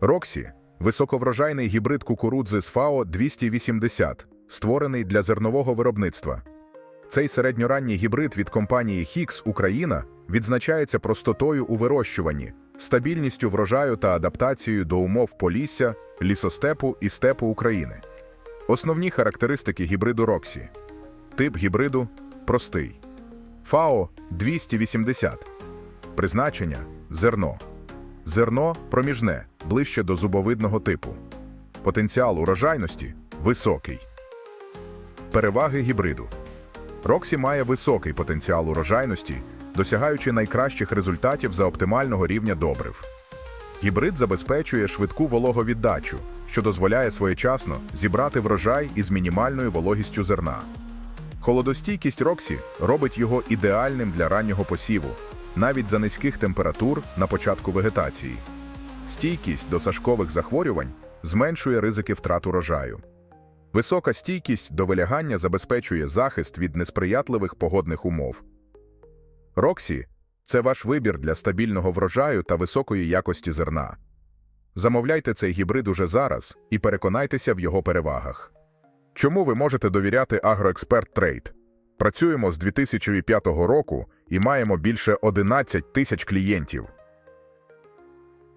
Роксі високоврожайний гібрид кукурудзи з ФАО 280, створений для зернового виробництва. Цей середньоранній гібрид від компанії Хікс Україна відзначається простотою у вирощуванні, стабільністю врожаю та адаптацією до умов полісся, лісостепу і степу України. Основні характеристики гібриду Роксі. Тип гібриду простий. ФАО 280. Призначення зерно. Зерно проміжне, ближче до зубовидного типу. Потенціал урожайності високий. Переваги гібриду. Роксі має високий потенціал урожайності, досягаючи найкращих результатів за оптимального рівня добрив. Гібрид забезпечує швидку вологовіддачу, що дозволяє своєчасно зібрати врожай із мінімальною вологістю зерна. Холодостійкість Роксі робить його ідеальним для раннього посіву, навіть за низьких температур на початку вегетації. Стійкість до сашкових захворювань зменшує ризики втрат урожаю. Висока стійкість до вилягання забезпечує захист від несприятливих погодних умов. Роксі це ваш вибір для стабільного врожаю та високої якості зерна. Замовляйте цей гібрид уже зараз і переконайтеся в його перевагах. Чому ви можете довіряти Агроексперт Трейд? Працюємо з 2005 року і маємо більше 11 тисяч клієнтів.